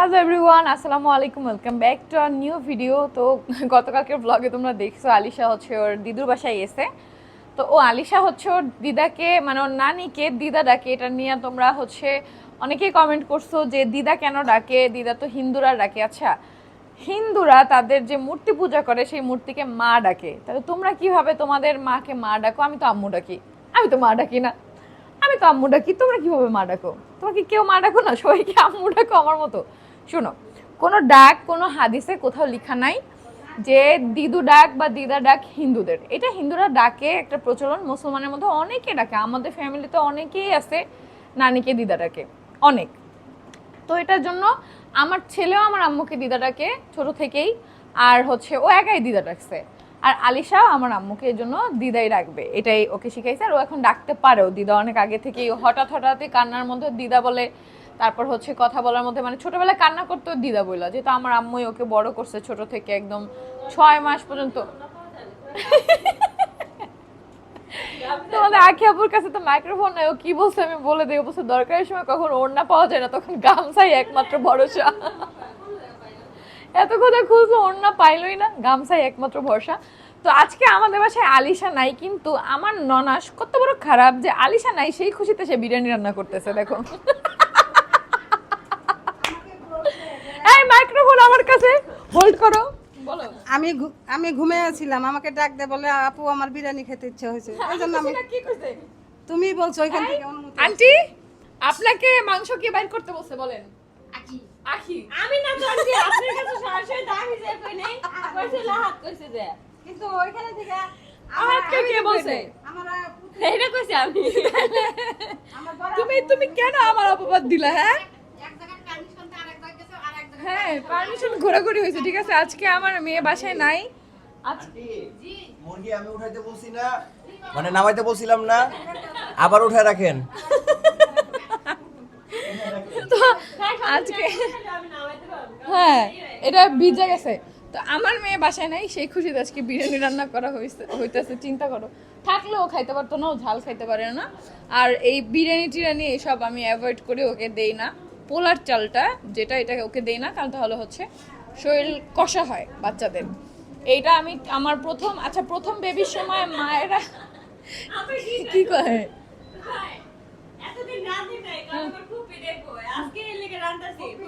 Hello everyone আসসালামু আলাইকুম welcome back to our new video তো গতকালকের ব্লগে তোমরা দেখছ, আলিশা হচ্ছে ওর দিদুর বাসায় এসে তো ও আলিশা হচ্ছে ওর দিদাকে মানে ওর নানিকে দিদা ডাকে, এটা নিয়ে তোমরা হচ্ছে অনেকেই কমেন্ট করছ যে দিদা কেন ডাকে? দিদা তো হিন্দুরা ডাকে। আচ্ছা হিন্দুরা তাদের যে মূর্তি পূজা করে, সেই মূর্তিকে মা ডাকে। তাহলে তোমরা কীভাবে তোমাদের মাকে মা ডাকো? আমি তো আম্মু ডাকি। আমি তো মা ডাকি না। আমি তো আম্মু ডাকি, তোমরা কীভাবে মা ডাকো? তোমাকে কেউ মা ডাকো না, সবাইকে আম্মু ডাকো আমার মতো। শোনো, কোনো ডাক, কোনো হাদিসে কোথাও লেখা নাই যে দিদু ডাক বা দিদা ডাক হিন্দুদের। এটা হিন্দুরা ডাকে একটা প্রচলন, মুসলমানের মধ্যে অনেকে ডাকে। আমাদের ফ্যামিলিতে অনেকেই আছে নানিকে দিদা ডাকে, অনেক। তো এটার জন্য আমার ছেলেও আমার আম্মুকে দিদা ডাকে ছোটো থেকেই, আর হচ্ছে ও একাই দিদা ডাকছে। আর আলিশা আমার আম্মুকে এর জন্য দিদাই রাখবে, এটাই ওকে শিখাইছে। আর ও এখন ডাকতে পারেও, দিদা অনেক আগে থেকেই হঠাৎ হঠাৎই কান্নার মধ্যে দিদা বলে, তারপর হচ্ছে কথা বলার মধ্যে মানে ছোটবেলায় কান্না করতেও দিদা বলল যেহেতু আমার আম্মুই ওকে বড় করছে ছোট থেকে একদম ছয় মাস পর্যন্ত। তোমাদের আখি আপুর কাছে তো মাইক্রোফোন নাই, ও কি বলছে আমি বলে দিই বলছে দরকারের সময় কখন ওড়না পাওয়া যায় না, তখন গামছাই একমাত্র ভরসা। এত কথা খুঁজলো ওড়না পাইলই না গামছাই একমাত্র ভরসা। তো আজকে আমাদের বাসায় আলিশা নাই কিন্তু আমার ননাস কত বড় খারাপ যে আলিশা নাই সেই খুশিতে সে বিরিয়ানি রান্না করতেছে দেখো। এই মাইক্রোফোন আমার কাছে হোল্ড করো। আমি আমি ঘুমিয়ে আছিলাম আমাকে ডাক দে বলে আপু আমার বিরিয়ানি খেতে ইচ্ছে হয়েছে। জন্য আমি তুমি বলছো ওইখান থেকে অনুমতি আন্টি আপনাকে মাংস কে বাইর করতে বলছে বলেন। আখি। আমি না আপনার কাছে সরাসরি দামি যে কই নেই। কইছে লাহাত কইছে যে। কিন্তু ওইখানে থেকে আমার কে কে বলছে? আমার এইটা কইছে আমি। তুমি তুমি কেন আমার অপবাদ দিলা হ্যাঁ? হ্যাঁ পারমিশন ঘোরাঘুরি হয়েছে ঠিক আছে? আজকে আমার মেয়ে বাসায় নাই। আজকে মুরগি আমি উঠাইতে বলছি না। মানে নামাইতে বলছিলাম না। আবার উঠায় রাখেন। তো আজকে হ্যাঁ এটা ভিজে গেছে। তো আমার মেয়ে বাসায় নাই সেই খুশিতে আজকে বিরিয়ানি রান্না করা হয়েছে হইতেছে চিন্তা করো। থাকলেও খাইতে পারতো না ও ঝাল খাইতে পারে না। আর এই বিরিয়ানি টিরানি এসব আমি অ্যাভয়েড করে ওকে দেই না। পোলার চালটা যেটা এটা ওকে দেই না কারণ তাহলে হচ্ছে শরীর কষা হয় বাচ্চাদের। এইটা আমি আমার প্রথম আচ্ছা প্রথম বেবির সময় মায়েরা কি কয় এতদিন রাঁধি নাই কারণ খুব দেখব আজকে এর লেগে রান্তাছি দেখছ না খাইতে যাবে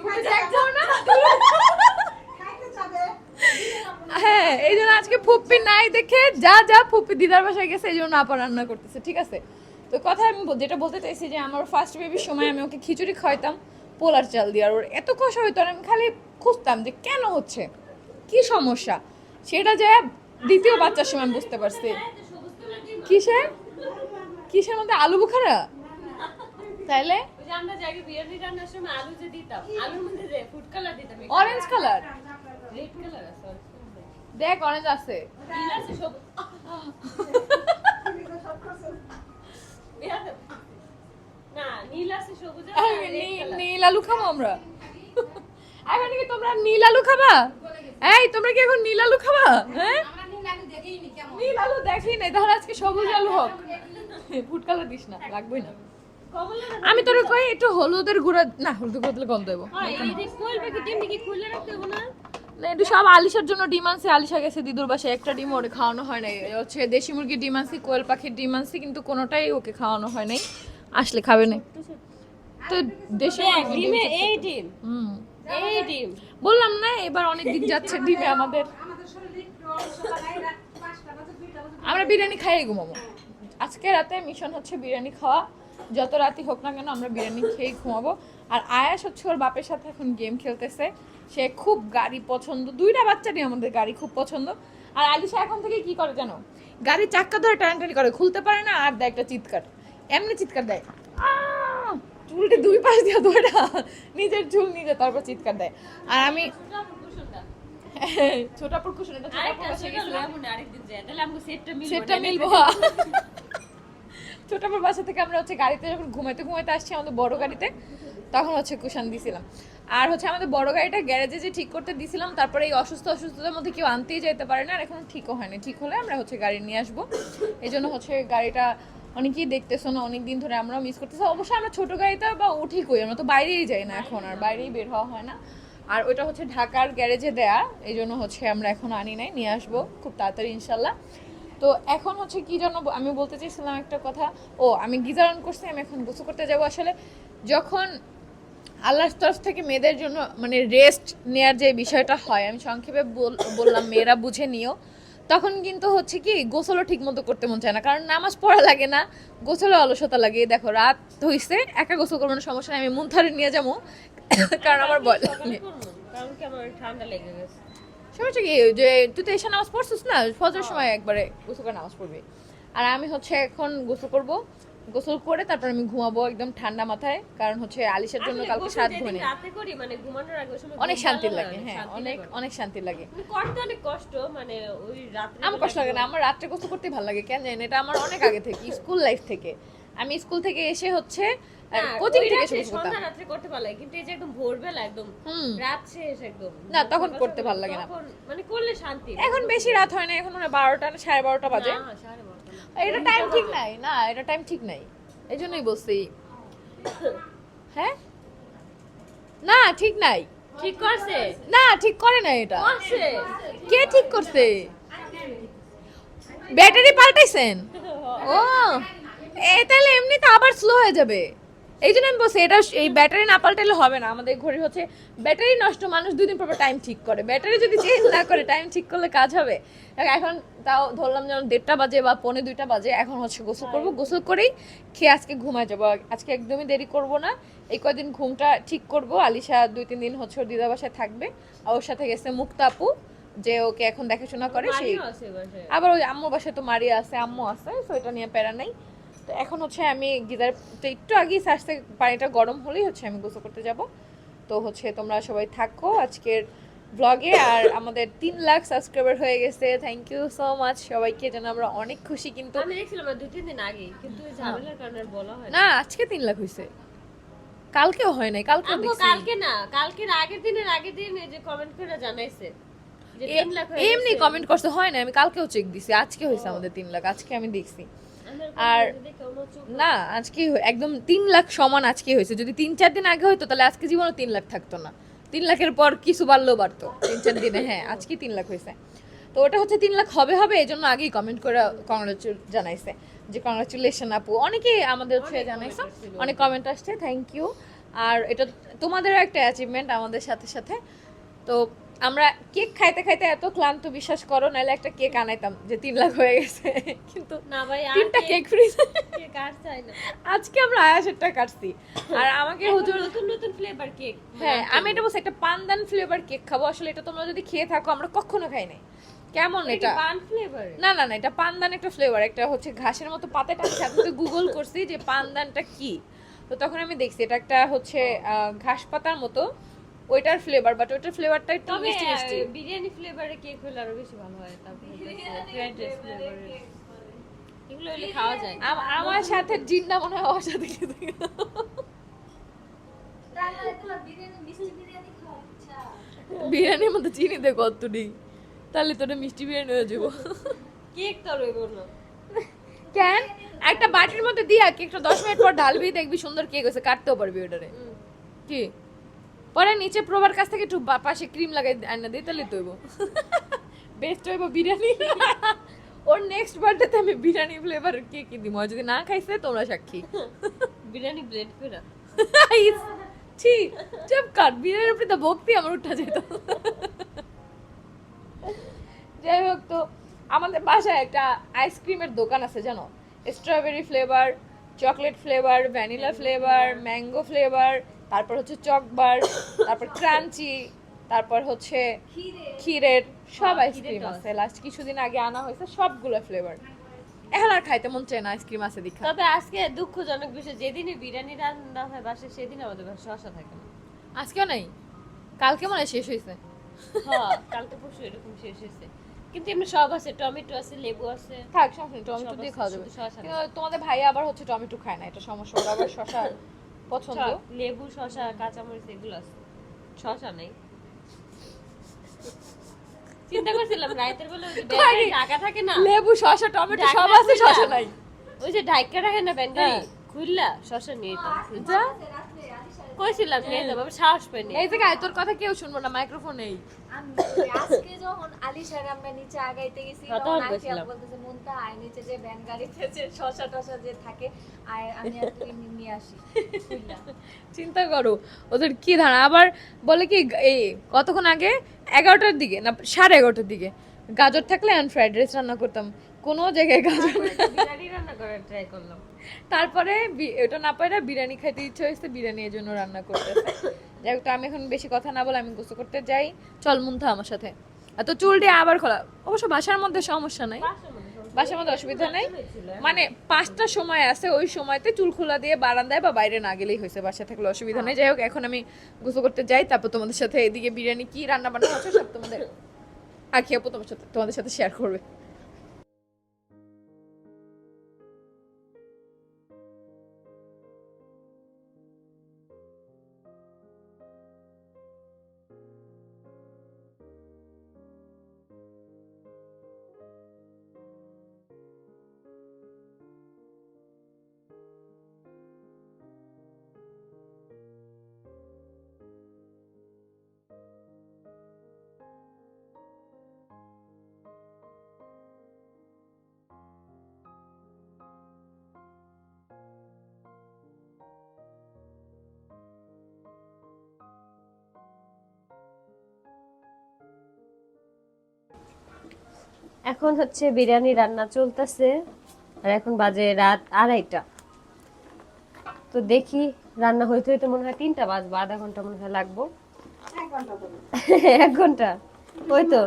হ্যাঁ এই জন্য আজকে ফুপ্পি নাই দেখে যা যা ফুপ্পি দিদার বাসায় গেছে, এই জন্য আপা রান্না করতেছে, ঠিক আছে? তো কথা আমি যেটা বলতে চাইছি যে আমার ফার্স্ট বেবির সময় আমি ওকে খিচুড়ি খাওয়াইতাম, পোলার চাল দিয়ে, আর ওর এত কষা হইতো, আর আমি খালি খুঁজতাম যে কেন হচ্ছে, কি সমস্যা? সেটা যে দ্বিতীয় বাচ্চার সময় আমি বুঝতে পারছি। কিসের? কিসের মধ্যে? আলু বুখারা? তাইলে? আমরা বিরিয়ানি রান্নার সময় আলু যে দিতাম আলুর মধ্যে যে ফুড কালার দিতাম অরেঞ্জ কালার রেড কালার আছে দেখ অরেঞ্জ আছে। নীল আছে সব না নীল আছে সবুজ। নীল আলু খাব আমরা। এখন কি তোমরা নীল আলু খাবা? এই তোমরা কি এখন নীল আলু খাবা? হ্যাঁ? নীল আলু দেখেই নি কেমন? নীল আলু দেখি নাই তাহলে আজকে সবুজ আলু হোক। ফুড কালার দিস না লাগবেই না। আমি তোর কই একটু হলুদের গুঁড়া না হলুদ গুঁড়া গন্ধ দেবো একটু সব আলিশার জন্য ডিম আনছে আলিশা গেছে দিদুর বাসায় একটা ডিম ওরে খাওয়ানো হয় নাই। হচ্ছে দেশি মুরগির ডিম আনছি কোয়েল পাখির ডিম আনছি কিন্তু কোনোটাই ওকে খাওয়ানো হয় নাই আসলে খাবে না তো দেশি ডিম এই ডিম হুম। এই ডিম। বললাম না এবার অনেক দিন যাচ্ছে ডিমে আমাদের। আমরা বিরিয়ানি খাইয়ে ঘুমাবো। আজকে রাতে মিশন হচ্ছে বিরিয়ানি খাওয়া। যত রাতি হোক না কেন আমরা বিরিয়ানি খেয়েই ঘুমাবো। আর আয়াস হচ্ছে ওর বাপের সাথে এখন গেম খেলতেছে। সে খুব গাড়ি পছন্দ। দুইটা বাচ্চারই আমাদের গাড়ি খুব পছন্দ। আর আলিশা এখন থেকে কি করে জানো? গাড়ির চাক্কা ধরে টানাটানি করে খুলতে পারে না আর দেয় একটা চিৎকার। এমনি চিৎকার দেয়! চুলটি দুই পাশ দিয়ে ধরে নিজের চুল নিজে তারপর চিৎকার দেয়। আর আমি ছোটাপুর কুসুন এটা ছোটাপুর আরেকদিন তাহলে আমাকে সেটটা মিলবে সেটটা মিলবো। ছোটাপুর বাসা থেকে আমরা হচ্ছে গাড়িতে যখন ঘুমাইতে ঘুমাইতে আসছি আমাদের বড় গাড়িতে, তখন হচ্ছে কুশান দিছিলাম। আর হচ্ছে আমাদের বড় গাড়িটা গ্যারেজে যে ঠিক করতে দিছিলাম, তারপরে এই অসুস্থ অসুস্থতার মধ্যে কেউ আনতেই যেতে পারে না, আর এখনও ঠিকও হয়নি। ঠিক হলে আমরা হচ্ছে গাড়ি নিয়ে আসব। এই জন্য হচ্ছে গাড়িটা অনেকেই দেখতেছো না অনেক দিন ধরে আমরা মিস করতেছি। অবশ্যই আমরা ছোট গাড়িতে বা উঠি কই, আমরা তো বাইরেই যাই না এখন, আর বাইরেই বের হওয়া হয় না। আর ওটা হচ্ছে ঢাকার গ্যারেজে দেয়া এই জন্য হচ্ছে আমরা এখন আনি নাই, নিয়ে আসব খুব তাড়াতাড়ি ইনশাল্লাহ। তো এখন হচ্ছে কি জন্য আমি বলতে চাইছিলাম একটা কথা। ও আমি গিজার অন করছি আমি এখন গোসল করতে যাব আসলে। যখন আল্লাহর তরফ থেকে মেয়েদের জন্য মানে রেস্ট নেয়ার যে বিষয়টা হয় আমি সংক্ষেপে বল- বললাম মেয়েরা বুঝে নিও। তখন কিন্তু হচ্ছে কি গোসলও ঠিক মতো করতে মন চায় না কারণ নামাজ পড়া লাগে না গোসলে অলসতা লাগে। দেখো রাত হইছে একা গোসল করব না সমস্যা নেই আমি মুনথারে নিয়ে যাব। কারণ আমার বয়স কারণ কি আমার ঠান্ডা লেগে গেছে। সমস্যা কি? যে তুই তো এসে নামাজ পড়ছিস না? ফজরের সময় একবারে গোসল করে নামাজ পড়বি। আর আমি হচ্ছে এখন গোসল করব। গোসল করে তারপর আমি ঘুমাবো একদম ঠান্ডা মাথায়। কারণ হচ্ছে আলিশের জন্য কালকে সাত ঘুমে। রাতে করি মানে ঘুমানোর আগে সময় অনেক শান্তি লাগে হ্যাঁ অনেক অনেক শান্তি লাগে। করতে অনেক কষ্ট মানে ওই আমার কষ্ট লাগে না আমার রাত্রে গোসল করতে ভালো লাগে কেন জানি না, এটা আমার অনেক আগে থেকে স্কুল লাইফ থেকে। আমি স্কুল থেকে এসে হচ্ছে কোচিং থেকে শুরু করতাম সন্ধ্যা রাত্রে করতে ভালো লাগে কিন্তু এই যে একদম ভোরবেলা একদম রাত শেষ একদম। না, তখন করতে ভালো লাগে না। মানে করলে শান্তি এখন বেশি রাত হয় না এখন মনে হয় না বাজে। না। এটা টাইম ঠিক নাই না এটা টাইম ঠিক নাই। এই জন্যই বলছি। হ্যাঁ? না ঠিক নাই। ঠিক করছে? না ঠিক করে না এটা। করছে? কে ঠিক করছে? ব্যাটারি পাল্টাইছেন? ও এ তাহলে এমনি তো আবার স্লো হয়ে যাবে। এই জন্য আমি বলছি এটা এই ব্যাটারি না পাল্টালে হবে না। আমাদের ঘড়ি হচ্ছে ব্যাটারি নষ্ট মানুষ দুদিন পর টাইম ঠিক করে। ব্যাটারি যদি চেঞ্জ না করে টাইম ঠিক করলে কাজ হবে। এখন তাও ধরলাম যেমন দেড়টা বাজে বা পৌনে দুইটা বাজে এখন হচ্ছে গোসল করব। গোসল করেই খেয়ে আজকে ঘুমায় যাব। আজকে একদমই দেরি করব না। এই কয়দিন ঘুমটা ঠিক করব। আলিশা দুই তিন দিন হচ্ছে ওর দিদা বাসায় থাকবে। আর ওর সাথে গেছে মুক্তা আপু যে ওকে এখন দেখাশোনা করে সেই। আবার ওই আম্মুর বাসায় তো মারিয়া আছে আম্মু আছে তো এটা নিয়ে প্যারা নাই। তো এখন হচ্ছে আমি গিজার একটু আগেই সারতে পানিটা গরম হলেই হচ্ছে আমি গোসল করতে যাব। তো হচ্ছে তোমরা সবাই থাকো আজকের ব্লগে আর আমাদের তিন লাখ সাবস্ক্রাইবার হয়ে গেছে। থ্যাংক ইউ সো মাচ সবাইকে যেন আমরা অনেক খুশি কিন্তু আমি দেখছিলাম দুই তিন দিন আগে কিন্তু ঝামেলার কারণে বলা হয় না। আজকে তিন লাখ হয়েছে কালকেও হয় নাই কালকে দেখছি। কালকে না কালকের আগের দিনের আগের দিন এই যে কমেন্ট করে জানাইছে এমনি কমেন্ট করতে হয় না আমি কালকেও চেক দিছি আজকে হয়েছে আমাদের তিন লাখ আজকে আমি দেখছি। আর- না আজকে একদম তিন লাখ সমান আজকে হয়েছে। যদি তিন চার দিন আগে হতো তাহলে আজকে জীবনে তিন লাখ থাকতো না। তিন লাখের পর কিছু বাড়লেও বাড়তো। তিন চার দিনে হ্যাঁ আজকে তিন লাখ হয়েছে। তো ওটা হচ্ছে তিন লাখ হবে হবে এই জন্য আগেই কমেন্ট করে কংগ্রেচুল জানাইছে যে কংগ্রেচুলেশন আপু। অনেকেই আমাদের হচ্ছে জানাইছে অনেক কমেন্ট আসছে থ্যাংক ইউ আর এটা তোমাদেরও একটা অ্যাচিভমেন্ট আমাদের সাথে সাথে। তো আমরা কেক খাইতে খাইতে এত ক্লান্ত বিশ্বাস করো নাহলে একটা কেক আনাইতাম যে তিন লাখ হয়ে গেছে। কিন্তু না ভাই তিনটা কেক ফ্রি। কেক আর চাই না। আজকে আমরা আয়াসেরটা কাটছি। আর আমাকে হুজুর নতুন নতুন ফ্লেভার কেক হ্যাঁ আমি এটা বলছি একটা পানদান ফ্লেভার কেক খাব। আসলে এটা তোমরা যদি খেয়ে থাকো আমরা কখনো খাই নাই। কেমন এটা পান ফ্লেভার না না না এটা পানদান একটা ফ্লেভার একটা হচ্ছে ঘাসের মতো পাতাটা সাথে তো গুগল করছি যে পানদানটা কি। তো তখন আমি দেখছি এটা একটা হচ্ছে আহ, ঘাস পাতার মতো। ওইটার ফ্লেভার বাট ওইটার ফ্লেভারটা একটু মিষ্টি মিষ্টি। বিরিয়ানি ফ্লেভারে কেক হলে আরও বেশি ভালো হয় তারপরে ফ্রাইড রাইস ফ্লেভারের এগুলো হলে খাওয়া যায়। আমার সাথে জিন্না মনে হয় ওর সাথে খেতে বিরিয়ানির মধ্যে চিনি দে কতটি তাহলে তোটা মিষ্টি বিরিয়ানি হয়ে যাব। কেক তো রইব না কেন? একটা বাটির মধ্যে দিয়া কেকটা দশ মিনিট পর ঢালবি দেখবি সুন্দর কেক হয়েছে কাটতেও পারবি ওটারে। কি? পরে নিচে প্রবার কাছ থেকে একটু বা- পাশে ক্রিম লাগাই আনা দিই তাহলে তৈব। বেস্ট হইব বিরিয়ানি। ওর নেক্সট বার্থডেতে আমি বিরিয়ানি ফ্লেভার কে কেক দিব যদি না খাইছে তোমরা সাক্ষী। বিরিয়ানি ব্লেন্ড করে। ছি চুপ কাট বিরিয়ানির উপরে তো ভক্তি আমার উঠা যেত যাই হোক তো আমাদের বাসায় একটা আইসক্রিমের দোকান আছে জানো? Strawberry flavour chocolate flavour vanilla flavour mango flavour তারপর হচ্ছে চকবার তারপর ক্রাঞ্চি তারপর হচ্ছে ক্ষীরের সব হ্যাঁ, আইসক্রিম আছে। লাস্ট কিছুদিন আগে আনা হয়েছে সবগুলো ফ্লেভার এখন আর খাইতে মন চায় না আইসক্রিম আছে দেখা তবে আজকে দুঃখজনক বিষয় যেদিনই বিরিয়ানি রান্না হয় বাসায় সেদিন আমাদের বাসায় শশা থাকে না। আজকেও নাই কালকে মনে হয় শেষ হয়েছে। হ্যাঁ কালকে পরশু এরকম শেষ হয়েছে। কিন্তু এমনি সব আছে টমেটো আছে লেবু আছে। থাক সমস্যা টমেটো দিয়ে খাওয়া যাবে। তোমাদের ভাই আবার হচ্ছে টমেটো খায় না এটা সমস্যা ওর আবার শশা পছন্দ? লেবু শশা কাঁচামরিচ এগুলো আছে। শশা নেই। চিন্তা করছিলাম রাইতের বেলা ঢাকা থাকে না? লেবু শশা টমেটো সব আছে শসা নাই। ওই যে ঢাইকা রাখে না ব্যাঙ্গারি হ্যাঁ। খুললা শশা নিয়ে যা। কইছিলাম নিয়ে যাব আমি সাহস এই জায়গায় তোর কথা কেউ শুনব না মাইক্রোফোন নেই আমি আজকে যখন আলিশার আমরা নিচে আগাইতে গেছি হ্যাঁ, তখন বলতেছে মুনতা আয় নিচে যে ভ্যান গাড়িতে যে শশা টশা যে থাকে আয় আমি আর তুই নিয়ে আসি। চিন্তা করো ওদের কি ধারণা? আবার বলে কি এই কতক্ষণ আগে? এগারোটার দিকে না সাড়ে এগারোটার দিকে। গাজর থাকলে আমি ফ্রাইড রাইস রান্না করতাম। কোনো জায়গায় গাজর রান্না করার ট্রাই করলাম। তারপরে ওটা না পাইরা বিরিয়ানি খাইতে ইচ্ছে হয়েছে বিরিয়ানি এর জন্য রান্না করতে যাই হোক আমি এখন বেশি কথা না বলে আমি গোসল করতে যাই। চল মুন্থা আমার সাথে। এত চুল দিয়ে আবার খোলা। অবশ্য বাসার মধ্যে সমস্যা নাই। বাসার মধ্যে অসুবিধা নেই। মানে পাঁচটা সময় আছে, ওই সময়তে চুল খোলা দিয়ে বারান্দায় বা বাইরে না গেলেই হয়েছে বাসা থাকলে অসুবিধা নেই। যাই হোক, এখন আমি গোসল করতে যাই। তারপর তোমাদের সাথে এদিকে বিরিয়ানি কি রান্না বান্না হচ্ছে সব তোমাদের আখি আপু তোমার সাথে তোমাদের সাথে শেয়ার করবে। এখন হচ্ছে বিরিয়ানি রান্না চলতেছে। আর এখন বাজে রাত আড়াইটা। তো দেখি রান্না হইতে হইতে মনে হয় তিনটা বাজবো আধা ঘণ্টা মনে হয় লাগবো। এক ঘণ্টা ওই তো।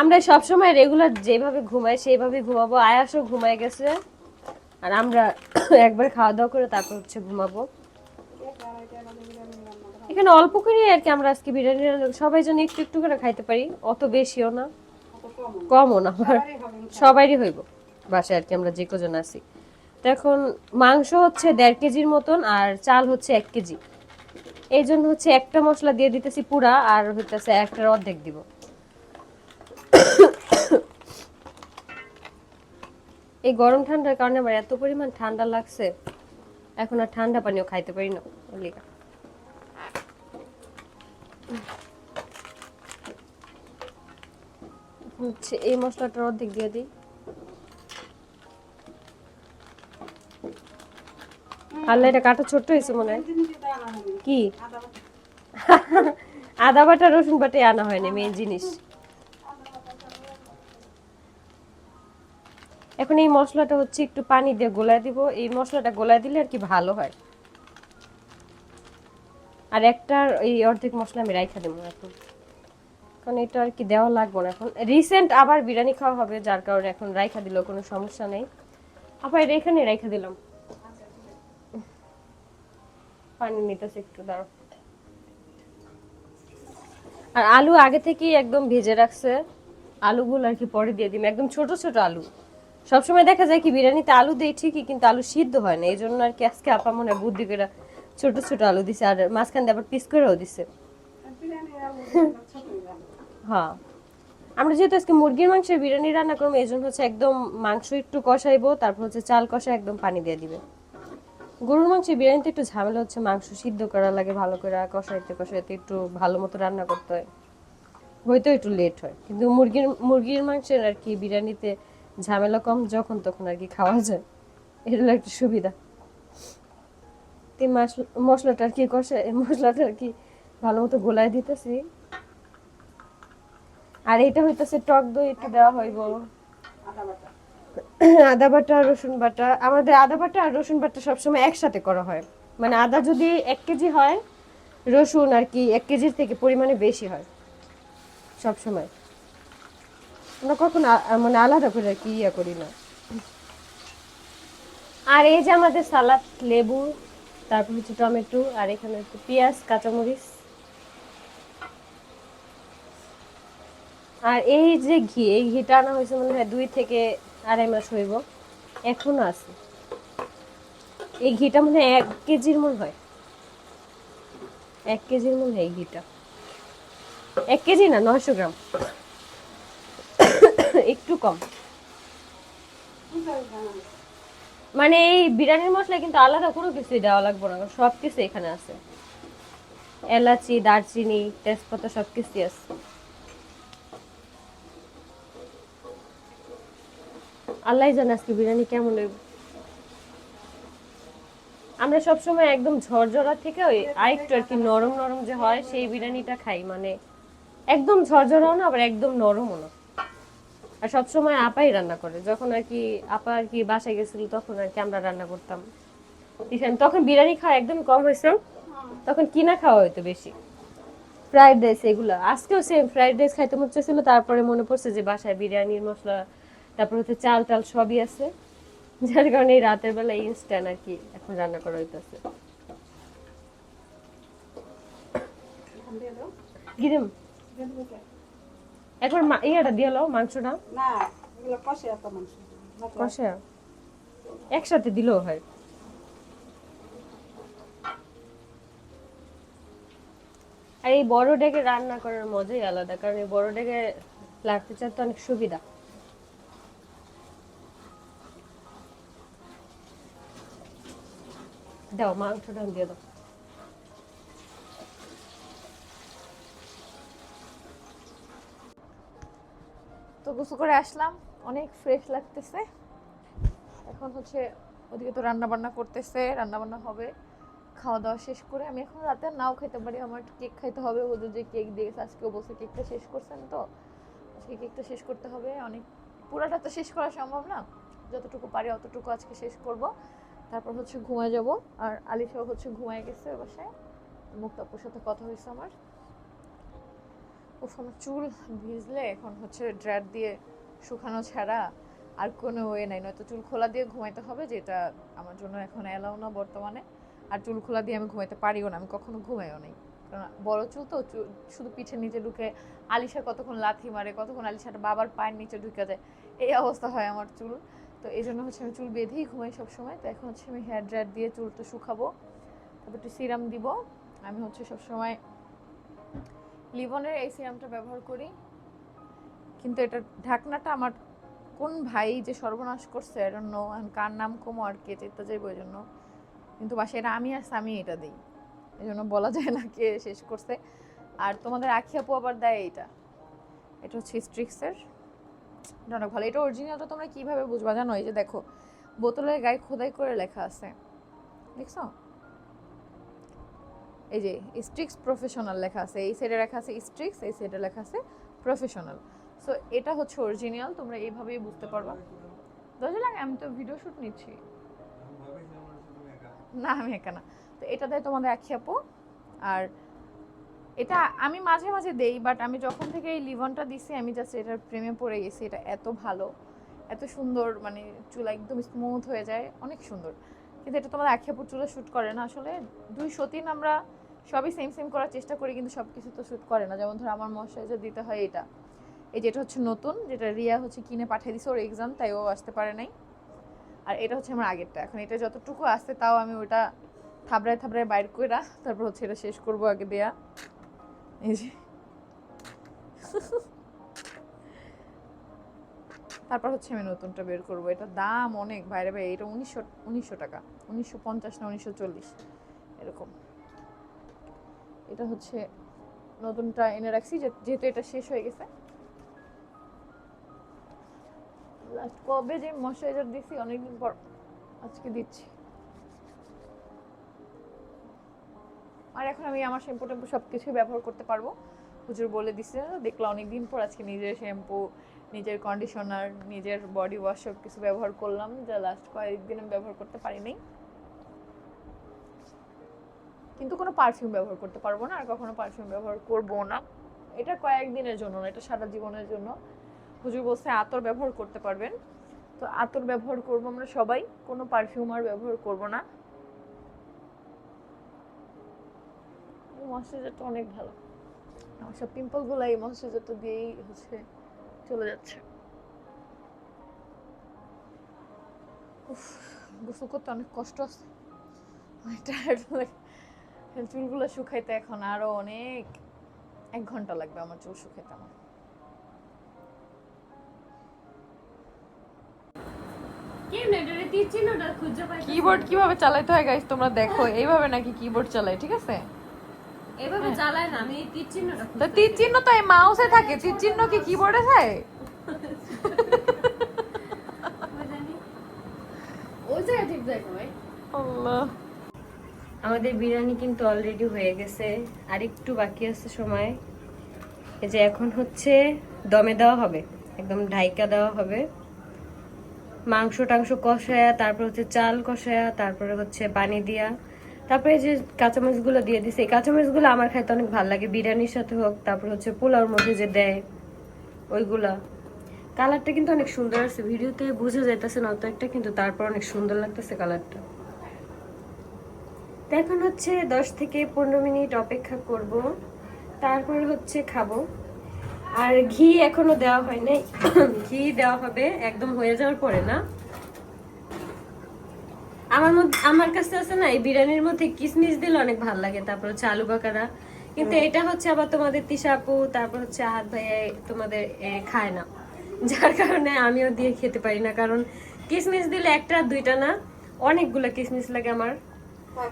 আমরা সব সময় রেগুলার যেভাবে ঘুমাই সেইভাবে ঘুমাবো। আয়াসও ঘুমায় গেছে। আর আমরা একবার খাওয়া দাওয়া করে তারপর হচ্ছে ঘুমাবো। এখানে অল্প করে আর কি আমরা আজকে বিরিয়ানি সবাই যেন একটু একটু করে খাইতে পারি। অত বেশিও না। কমও না আবার সবারই হইব বাসায় আর কি আমরা যে কজন আছি। তো এখন মাংস হচ্ছে দেড় কেজির মতন আর চাল হচ্ছে এক কেজি। এই জন্য হচ্ছে একটা মশলা দিয়ে দিতেছি পুরা আর হইতেছে একটার অর্ধেক দিব। এই গরম ঠান্ডার কারণে আমার এত পরিমাণ ঠান্ডা লাগছে। এখন আর ঠান্ডা পানিও খাইতে পারি না লিগা। এখন হচ্ছে, এই মশলাটার অর্ধেক দিয়ে দিই। আল্লাহ, এটা কাটা ছোট্ট হয়েছে মনে হয়। কি? আদা বাটা, রসুন বাটে আনা হয়নি মেন জিনিস। এখন এই মশলাটা হচ্ছে একটু পানি দিয়ে গোলায় দিব। এই মশলাটা গোলায় দিলে আর কি ভালো হয়। আর একটার এই অর্ধেক মশলা আমি রাইখা দেবো এখন। কারণ এটা আর কি দেওয়া লাগবে না এখন। রিসেন্ট আবার বিরিয়ানি খাওয়া হবে, যার কারণে এখন রাইখা দিলেও কোনো সমস্যা নেই। আবার এটা এখানে রাইখা দিলাম। পানি নিতেছে একটু, দাঁড়াও। আর আলু আগে থেকেই একদম ভেজে রাখছে। আলুগুলো আর কি পরে দিয়ে দিম একদম ছোট ছোট আলু। সবসময় দেখা যায় কি, বিরিয়ানিতে আলু দেই ঠিকই, কিন্তু আলু সিদ্ধ হয় না। এই জন্য আর কি আজকে আপা মনে হয় বুদ্ধি করে ছোট ছোট আলু দিছে। আর মাঝখান দিয়ে আবার পিস করেও দিছে। হ্যাঁ। আমরা যেহেতু আজকে মুরগির মাংসের বিরিয়ানি রান্না করব, এই জন্য হচ্ছে একদম মাংস একটু কষাইবো, তারপর হচ্ছে চাল কষা একদম পানি দিয়ে দিবে। গরুর মাংসের বিরিয়ানিতে একটু ঝামেলা হচ্ছে, মাংস সিদ্ধ করা লাগে, ভালো করে কষাইতে কষাইতে একটু ভালো মতো রান্না করতে হয়। হয়তো একটু লেট হয়, কিন্তু মুরগির মুরগির মাংসের আর কি বিরিয়ানিতে ঝামেলা কম যখন তখন আর কি খাওয়া যায়। হলো একটা সুবিধা। মশলাটা আর কি কষাই মশলাটা আর কি ভালো মতো গোলায় দিতেছি। আর এটা হইতেছে টক দই একটু দেওয়া হইব। আদা বাটা, রসুন বাটা। আমাদের আদা বাটা আর রসুন বাটা সবসময় একসাথে করা হয়। মানে আদা যদি এক কেজি হয়, রসুন আর কি এক কেজির থেকে পরিমাণে বেশি হয় সব সময় আমরা কখনো মানে আলাদা করে আর কি ইয়া করি না। আর এই যে আমাদের সালাদ, লেবু, তারপর হচ্ছে টমেটো, আর এখানে হচ্ছে পেঁয়াজ, কাঁচামরিচ। আর এই যে ঘি, এই ঘিটা আনা হয়েছে মনে হয় দুই থেকে আড়াই মাস হইব, এখনও আছে। এই ঘিটা মনে এক কেজির মনে হয়। এক কেজির মনে হয় এই ঘিটা। এক কেজি না, নয়শো গ্রাম। একটু কম। মানে এই বিরিয়ানির মশলা কিন্তু আলাদা কোনো কিছুই দেওয়া লাগবে না সব কিছু এখানে আছে। এলাচি, দারচিনি, তেজপাতা সব কিছুই আছে। আল্লাহ জানে আজকে বিরিয়ানি কেমন হইব। আমরা সবসময় একদম ঝরঝরা থেকে ওই আরেকটু আর কি নরম নরম যে হয় সেই বিরিয়ানিটা খাই মানে একদম ঝরঝরাও না, আবার একদম নরমও না। আর সবসময় আপাই রান্না করে, যখন আর কি আপা আর কি বাসায় গেছিল তখন আর কি আমরা রান্না করতাম। তখন বিরিয়ানি খাওয়া একদম কম হয়েছে। তখন কিনা খাওয়া হইতো বেশি। ফ্রাইড রাইস এগুলো। আজকেও সেম ফ্রাইড রাইস খাইতে মনে ছিল তারপরে মনে পড়ছে যে বাসায় বিরিয়ানির মশলা তারপর হচ্ছে চাল টাল সবই আছে। যার কারণে এই রাতের বেলা ইনস্ট্যান্ট আর কি এখন রান্না করা হইতেছে। গিরিম? একবার ইয়েটা দিয়ে লো মাংসটা। কষে একসাথে দিলেও হয়। আর এই বড় ডেকে রান্না করার মজাই আলাদা কারণ এই বড় ডেকে লাগতে চার তো অনেক সুবিধা। দাও মাংসটা দিয়ে দাও তো গোসল করে আসলাম, অনেক ফ্রেশ লাগতেছে। এখন হচ্ছে ওদিকে তো রান্না বান্না করতেছে রান্না বান্না হবে খাওয়া দাওয়া শেষ করে। আমি এখন রাতে নাও খেতে পারি, আমার কেক খাইতে হবে ওদের যে কেক দিয়েছে আজকে বলছে কেকটা শেষ করছেন তো। আজকে কেকটা শেষ করতে হবে, অনেক পুরাটা তো শেষ করা সম্ভব না। যতটুকু পারি অতটুকু আজকে শেষ করব। তারপর হচ্ছে ঘুমায় যাব। আর আলিশাও হচ্ছে ঘুমায় গেছে ওর বাসায়। মুক্তাপুর সাথে কথা হয়েছে আমার। উফ আমার চুল ভিজলে এখন হচ্ছে ড্রায়ার দিয়ে শুকানো ছাড়া আর কোনো ওয়ে নাই। নয়তো চুল খোলা দিয়ে ঘুমাইতে হবে, যেটা আমার জন্য এখন অ্যালাউ না বর্তমানে। আর চুল খোলা দিয়ে আমি ঘুমাইতে পারিও না, আমি কখনো ঘুমাইও নাই। কারণ বড় চুল তো শুধু পিঠের নিচে ঢুকে আলিশা কতক্ষণ লাথি মারে, কতক্ষণ আলিশাটা বাবার পায়ের নিচে ঢুকে যায়, এই অবস্থা হয় আমার চুল। তো এই জন্য হচ্ছে আমি চুল বেঁধেই ঘুমাই সবসময়। তো এখন হচ্ছে আমি হেয়ার ড্রায়ার দিয়ে চুলটা শুকাবো। তারপর একটু সিরাম দিব। আমি হচ্ছে সবসময় লিভনের এই সিরামটা ব্যবহার করি। কিন্তু এটা ঢাকনাটা আমার কোন ভাই যে সর্বনাশ করছে এর জন্য কার নাম কমো আর কে, চেতে যাইব ওই জন্য। কিন্তু বাসে এটা আমি আর স্বামী এটা দিই। এই জন্য বলা যায় না কে শেষ করছে। আর তোমাদের আখি আপু আবার দেয় এইটা। এটা হচ্ছে স্ট্রিক্সের অনেক ভালো এটা অরিজিনালটা তোমরা কীভাবে বুঝবা জানো? এই যে দেখো বোতলের গায়ে খোদাই করে লেখা আছে। দেখছ? এই যে স্ট্রিক্স প্রফেশনাল লেখা আছে। এই সাইডে লেখা আছে স্ট্রিক্স এই সাইডে লেখা আছে প্রফেশনাল সো এটা হচ্ছে অরিজিনাল তোমরা এইভাবেই বুঝতে পারবা। দরজা লাগে আমি তো ভিডিও শুট নিচ্ছি। না আমি একা না। তো এটা দেয় তোমাদের আখি আপু। আর এটা আমি মাঝে মাঝে দেই বাট আমি যখন থেকে এই লিভনটা দিছি, আমি জাস্ট এটার প্রেমে পড়ে গেছি। এটা এত ভালো, এত সুন্দর মানে চুল একদম স্মুথ হয়ে যায়। অনেক সুন্দর। কিন্তু এটা তোমাদের আখি আপুর চুলে শ্যুট করে না আসলে। দুই সতীন আমরা সবই সেম সেম করার চেষ্টা করি, কিন্তু সব কিছু তো শ্যুট করে না। যেমন ধরো আমার মশাইজার দিতে হয় এটা। এই যেটা হচ্ছে নতুন, যেটা রিয়া হচ্ছে কিনে পাঠিয়ে দিছে, ওর এক্সাম তাই ও আসতে পারে নাই। আর এটা হচ্ছে আমার আগেরটা। এখন এটা যতটুকু আসছে তাও আমি ওটা থাবড়ায় থাবড়ায় বাইর করে তারপর হচ্ছে এটা শেষ করব আগে দেয়া। এই যে। তারপর হচ্ছে আমি নতুনটা বের করব। এটা দাম অনেক। বাইরে বাইরে এটা উনিশশো উনিশশো টাকা। উনিশশো পঞ্চাশ না উনিশশো চল্লিশ। এরকম। এটা হচ্ছে নতুনটা এনে রাখছি। যেহেতু এটা শেষ হয়ে গেছে। লাস্ট কবে যে ময়শ্চারাইজার দিছি, অনেকদিন পর আজকে দিচ্ছি। আর এখন আমি আমার শ্যাম্পু ট্যাম্পু সব কিছুই ব্যবহার করতে পারব। হুজুর বলে দিছে, দেখল অনেকদিন পর আজকে নিজের শ্যাম্পু নিজের কন্ডিশনার নিজের বডি ওয়াশ সব কিছু ব্যবহার করলাম, যা লাস্ট কয়েকদিন আমি ব্যবহার করতে পারিনি। কিন্তু কোনো পারফিউম ব্যবহার করতে পারব না, আর কখনো পারফিউম ব্যবহার করব না। এটা কয়েকদিনের জন্য না, এটা সারা জীবনের জন্য। হুজুর বলছে আতর ব্যবহার করতে পারবেন। তো আতর ব্যবহার করব আমরা সবাই, কোনো পারফিউম আর ব্যবহার করব না। ময়শ্চারাইজারটা অনেক ভালো। আমার সব পিম্পলগুলো এই ময়শ্চারাইজারটা দিয়েই হচ্ছে চলে যাচ্ছে। উফ গোসল করতে অনেক কষ্ট আছে। অনেক টায়ার্ড লাগে চুলগুলো শুকাইতে এখন আরও অনেক এক ঘণ্টা লাগবে আমার চুল শুকাইতে আমার। কিবোর্ড কীভাবে চালাইতে হয় গাইস তোমরা দেখো এইভাবে নাকি কিবোর্ড চালায় ঠিক আছে? এভাবে চালায় না আমি তীর চিহ্নটা তো তীর চিহ্ন তো এই মাউসে থাকে তীর চিহ্ন কি কিবোর্ডে থাকে ওই জায়গা ঠিক দেখো ভাই। আল্লাহ। আমাদের বিরিয়ানি কিন্তু অলরেডি হয়ে গেছে আর একটু বাকি আছে সময়। এই যে এখন হচ্ছে দমে দেওয়া হবে একদম ঢাইকা দেওয়া হবে। মাংস টাংস কষায়া তারপর হচ্ছে চাল কষায়া তারপরে হচ্ছে পানি দিয়া। তারপরে যে কাঁচামরিচগুলো দিয়ে দিছে, এই কাঁচামরিচগুলো আমার খাইতে অনেক ভালো লাগে। বিরিয়ানির সাথে হোক, তারপর হচ্ছে পোলাওর মধ্যে যে দেয়, ওইগুলা। কালারটা কিন্তু অনেক সুন্দর আছে, ভিডিওতে বোঝা যাইতেছে না অত একটা, কিন্তু তারপর অনেক সুন্দর লাগতেছে কালারটা। এখন হচ্ছে দশ থেকে পনেরো মিনিট অপেক্ষা করব, তারপরে হচ্ছে খাব। আর ঘি এখনও দেওয়া হয় নাই, ঘি দেওয়া হবে, একদম হয়ে যাওয়ার পরে না। আমার মধ্যে আমার কাছে আছে না এই বিরিয়ানির মধ্যে কিসমিস দিলে অনেক ভালো লাগে তারপর হচ্ছে আলু বাকারা। কিন্তু এটা হচ্ছে আবার তোমাদের তিশা আপু তারপর হচ্ছে আহাত ভাইয়া তোমাদের খায় না। যার কারণে আমিও দিয়ে খেতে পারি না কারণ কিসমিস দিলে একটা দুইটা না অনেকগুলা কিসমিস লাগে আমার।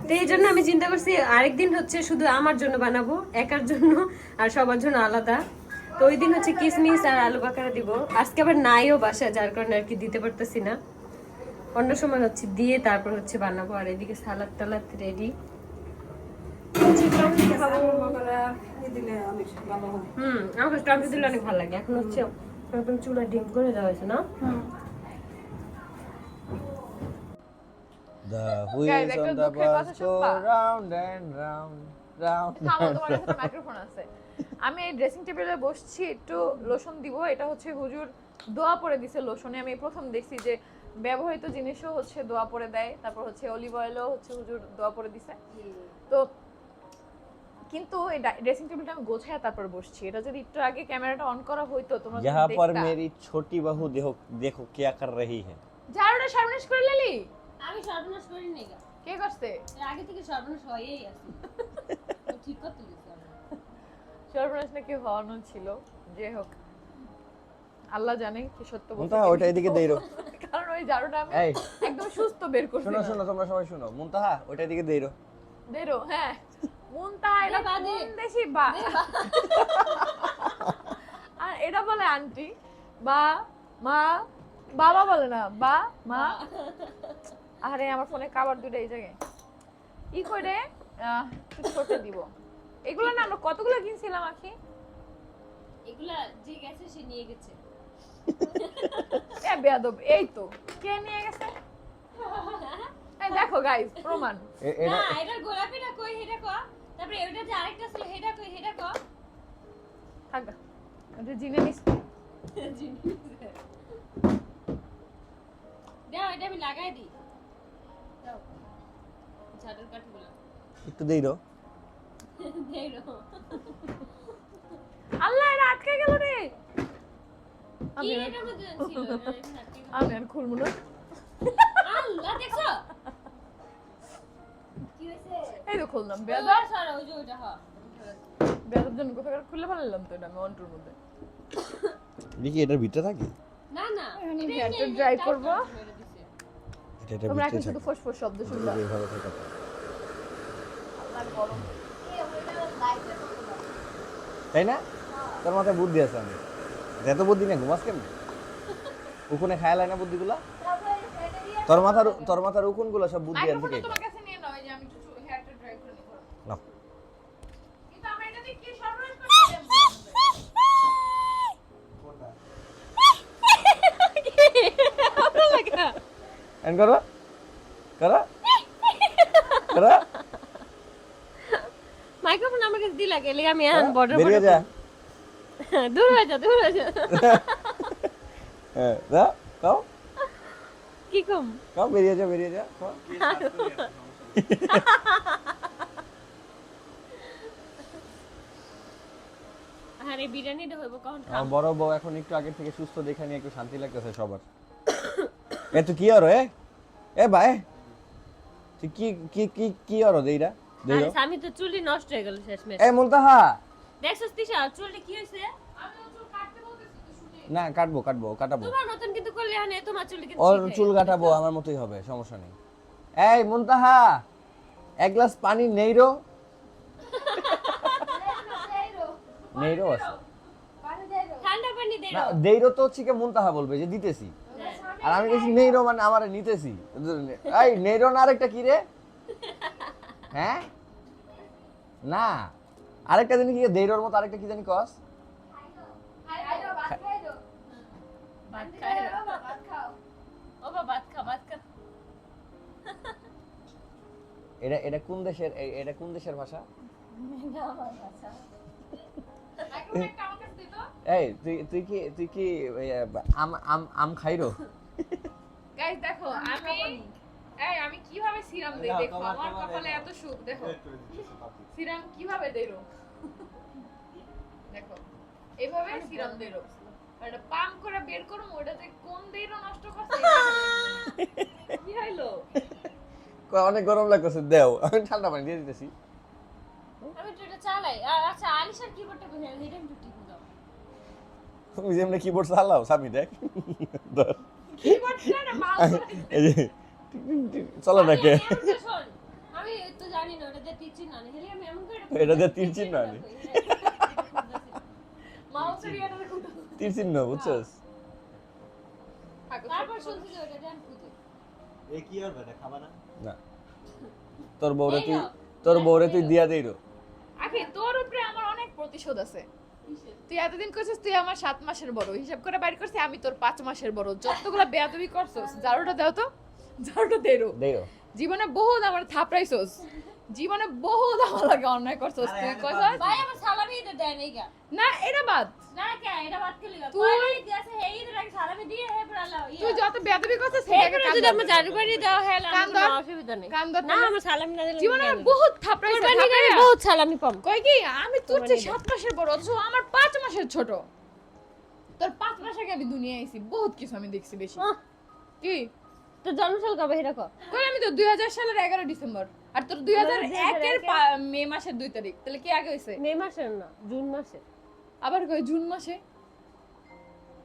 তো এই জন্য আমি চিন্তা করছি আরেকদিন হচ্ছে শুধু আমার জন্য বানাবো একার জন্য আর সবার জন্য আলাদা। তো ওই দিন হচ্ছে কিসমিস আর আলু বাকারা দিব। আজকে আবার নাইও বাসা যার কারণে আর কি দিতে পারতেছি না। অন্য সময় হচ্ছে দিয়ে তারপর হচ্ছে বানাবো আর এদিকে সালাদ টালাদ রেডি ই দিলে অনেক ভালো হুম আমার টমেটো দিলে অনেক ভালো লাগে। এখন হচ্ছে একদম চুলা ডিম করে দেওয়া হয়েছে না? The wheels on the bus go round and round, round. থামো তোমার কাছে মাইক্রোফোন আছে। আমি এই ড্রেসিং টেবিলে বসছি একটু লোশন দিব এটা হচ্ছে হুজুর দোয়া পরে দিছে লোশনে আমি প্রথম দেখছি যে ব্যবহৃত জিনিসও হচ্ছে দোয়া পরে দেয় তারপর হচ্ছে অলিভ অয়েলও হচ্ছে হুজুর দোয়া পরে দিছে। তো কিন্তু এই ড্রেসিং টেবিলটা আমি গোছায় তারপর বসছি এটা যদি একটু আগে ক্যামেরাটা অন করা হইতো তোমরা যাহা পর মেরি ছোটি বাহু দেখো দেখো কি আকার রহি হে। ঝাড়ুটা সর্বনাশ করে লেলি আমি সর্বনাশ করি নাই কে করছে? আগে থেকে সর্বনাশ হয়েই আছে। ঠিক করতে সর্বনাশ নাকি হওয়ানো ছিল যে হোক। আল্লাহ জানে কি সত্য বলছে মুনতাহা ওইটা এদিকে দেইরো। কারণ ওই ঝাড়ুটা আমি এই। একদম সুস্থ বের করছি শোনো শোনো তোমরা সবাই শোনো। মুনতাহা ওইটা এদিকে দেইরো। বেরো হ্যাঁ। মুনতাহা এটা দে। বা কোন দেশি বা? আর এটা বলে আন্টি বা মা বাবা বলে না বা মা। আরে আমার ফোনে কাবার দুটো এই জায়গায়। ই করে আহ, একটু ছোট দিব। এগুলো না আমরা কতগুলো কিনছিলাম আখি? এগুলা যে গেছে সে নিয়ে গেছে। এ বেয়াদব এই তো। কে নিয়ে গেছে? এই দেখো গাইস প্রমাণ। এটা না এটা গোলাপিটা কই? হেটা ক। তারপরে ওটা যে আরেকটা ছিল হেটা কই? হেটা ক। থাক। ওটা জিনে নিস। দাও এটা আমি লাগাই দিই। দাও। ঝাড়ুর একটু দেইরো দেই রো। আল্লাহ এটা আটকে গেল রে। আমি আর-। আমি খুলবো না। আল্লাহ দেখছ? এই তো খুললাম বেয়াদব। বেদা সরা ওই যে ওটা হ। বেয়াদব জন্য কোথাকার খুলে ফেলালাম তো এটা আমি অন্টুর মধ্যে। দেখি এটার ভিতরে থাকে? না না। আমি হেয়ারটা dry করব। এটা তোমরা এখন শুধু থাকে। ফোস ফোস শব্দ শুনবা। এইভাবে থাকে। আল্লাহ গরম। এই ওইটা লাইটের তাই না? তোর মাথায় বুদ্ধি আছে আমি এত বুদ্ধি না ঘুমাস কেমন? উকুনে খায় না বুদ্ধিগুলা? তোর মাথার তোর মাথার উকুনগুলো সব বুদ্ধি আনতে মাইক্রোফোনটা কে তোমার কাছে নিয়ে নাও এই যে আমি করে করো? করো? মাইক্রোফোন আমার কাছে এখন বর্ডার বেরিয়ে যা। দূর হয়ে যা দূর হয়ে যা। হ্যাঁ যা কাও কি কম? বেরিয়ে যা বেরিয়ে যা আরে বিরিয়ানিটা হইব কখন খাও বড় বউ এখন একটু আগের থেকে সুস্থ দেখে নিয়ে একটু শান্তি লাগতেছে সবার। এ তুই কি আর এ? এ ভাই তুই কি কি কি কি আর দেইরা? দেইরো? স্বামী তো চুলি নষ্ট হয়ে গেল শেষমেশ। এ মুনতাহা দেখছস তিশা চুলটা কি হয়েছে? না কাটবো কাটবো কাটাবো। তোমার মতন কিন্তু করলে হানে তোমার চুল কিন্তু ওর চুল কাটাবো আমার মতোই হবে সমস্যা নেই। এই মুনতাহা এক গ্লাস পানি নেইরো নেইরো আছে। ঠান্ডা পানি দে না দেইরো তো হচ্ছে কি মুনতাহা বলবে যে দিতেছি। আর আমি বলছি নেইরো মানে আমার নিতেছি। এই নেইরো না আরেকটা কি রে? হ্যাঁ? না। আরেকটা জানি কি দেইরোর মতো আরেকটা কি জানি কস? এটা এটা কোন দেশের এটা কোন দেশের ভাষা? এই, তুই তুই কি তুই কি আম আম আম খাইরো? গাইস দেখো, আমি এই আমি কীভাবে সিরাম দেই? দেখো আমার কপালে এত সুখ দেখো। সিরাম কীভাবে দেইরো? দেখো এইভাবে সিরাম এটা পাম করে বের করো ওটাতে কোন নষ্ট করছে? কি হইল? অনেক গরম লাগতেছে দেও। আমি ঠান্ডা পানি দিয়ে দিতেছি। আমি তো এটা চালাই। আচ্ছা আলিশার কিবোর্ডটা কোথায়? এটা একটু দাও। তুমি যেমনি কিবোর্ড চালাও সামি দেখ। ধর। কি না মাউস চলো না কে আমি এমন করে শোন, আমি তো জানি না ওটা দিয়ে তীর আনি হেলে আমি এমন করে এটা দিয়ে তীর চিহ্ন আনি। মাউসের ইয়াটা দেখো তীর চিহ্ন বুঝছস? তারপর শুনছি ওটা দিয়ে খুঁজে এ কি আর বেটা খাবা না? না। তোর বউরে তুই তোর বউরে তুই দিয়া দেইরো। আখি তোর উপরে আমার অনেক প্রতিশোধ আছে। তুই এতদিন করছিস তুই আমার সাত মাসের বড়। হিসাব করে বাইর করছিস আমি তোর পাঁচ মাসের বড়। যতগুলো বেয়াদবি করছস জারুটা দাও তো। জারুটা দেরো দেইরো জীবনে বহুত আমার থাপড়াইছস জীবনে বহুত আমার লাগে অন্যায় করছস তুই কইছস ভাই আমার সালামি দেয় নাই গা না এটা বাদ। না কে এটা বাদ তুই- হে আগে সালামি দিয়ে হে পড়ালা তুই যত বেয়াদবি করছস হে যদি আমার জারু করে দাও হে। অসুবিধা নেই। কান ধর না আমার সালামি না দিলে জীবনে বহুত থাপড়াইছস কুরবানি বহুত সালামি পাম। কই কি আমি তোর চেয়ে সাত মাসের বড় অথচ আমার পাঁচ মাসের ছোট। তোর পাঁচ মাস আগে আমি দুনিয়া আইছি বহুত কিছু আমি দেখছি বেশি। কি? তো জন্মসাল কবে হে রাখো কই আমি তো দুই হাজার সালের এগারো ডিসেম্বর। আর তোর দুই হাজার একের পা- মে মাসের দুই তারিখ। তাহলে কি আগে হয়েছে মে মাসের না জুন মাসে আবার কই জুন মাসে?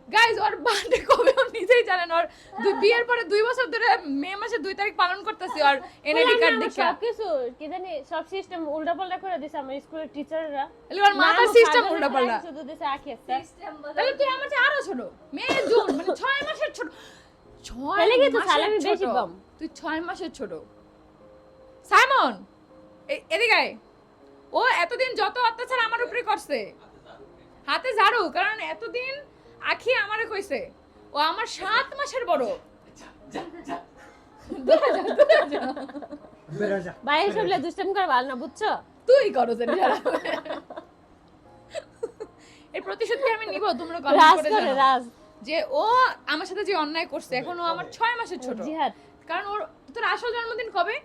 গাইজ ওর বার্থডে কবে? ও নিজেই জানেন ওর দুই বিয়ের পরে দুই বছর ধরে মে মাসে দুই তারিখ পালন করতেছি আর এনআইডি কার্ড দেখে সব কিছু কি জানি সব সিস্টেম উল্টা পাল্টা করে দিছে আমার স্কুলের টিচাররা তাহলে ওর মাথার সিস্টেম উল্টা পাল্টা শুধু দিছে আখি একটা। তাহলে তুই আমার চেয়ে আরও ছোট। মে জুন মানে ছয় মাসের ছোট। ছয় তাহলে তো সালামি বেশি কম? তুই ছয় মাসের ছোট। সাইমন এদিকে ও এতদিন যত অত্যাচার আমার উপরে করছে হাতে ঝাড়ু কারণ এতদিন আখি আমারে কইছে ও আমার সাত মাসের বড়। বাইরে সবলে দুষ্টামি করে ভালো না বুঝছ? তুই করো যে। এর প্রতিশোধ আমি নিব? তোমরা রাজ করে রাজ। যে ও আমার সাথে যে অন্যায় করছে এখন ও আমার ছয় মাসের ছোট। কারণ ওর তোর আসল জন্মদিন কবে?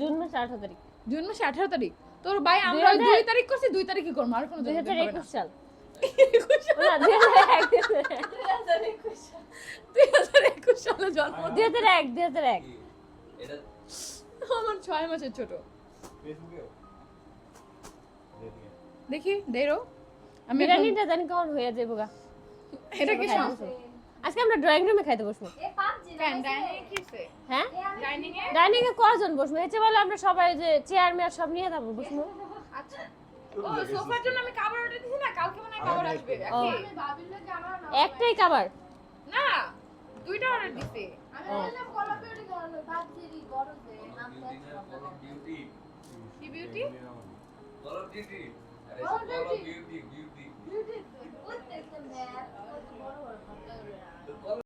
জুন মাসে আঠারো তারিখ। জুন মাসে আঠারো তারিখ। তোর ভাই আমরা দুই তারিখ করছি দুই তারিখই করব আর কোনো দুই হাজার একুশ সাল। দুই হাজার একুশ জন্ম। দুই হাজার এক দুই হাজার এক। আমার ছয় মাসের ছোট। দেখি দেরো। আমি জানি কখন হয়ে যাব গা। এটা কি সব? আজকে আমরা ড্রয়িং রুমে খাইতে বসবো। এ পাবজি না ডাইনিং এ কিছে হ্যাঁ? ডাইনিং এ? ডাইনিং এ কজন বসবো? এসে বলে আমরা সবাই যে চেয়ার মেয়ার সব নিয়ে যাব বসবো। আচ্ছা। ও সোফার জন্য আমি কভার অর্ডার দিছি না? কালকে মনে হয় কভার আসবে। ও। আমি ভাবিলে যে আমার না একটাই কাবার না দুইটা অর্ডার দিছি। Beauty Call of Duty? প্রত্যেকটা ম্যাথ কত বড় বড়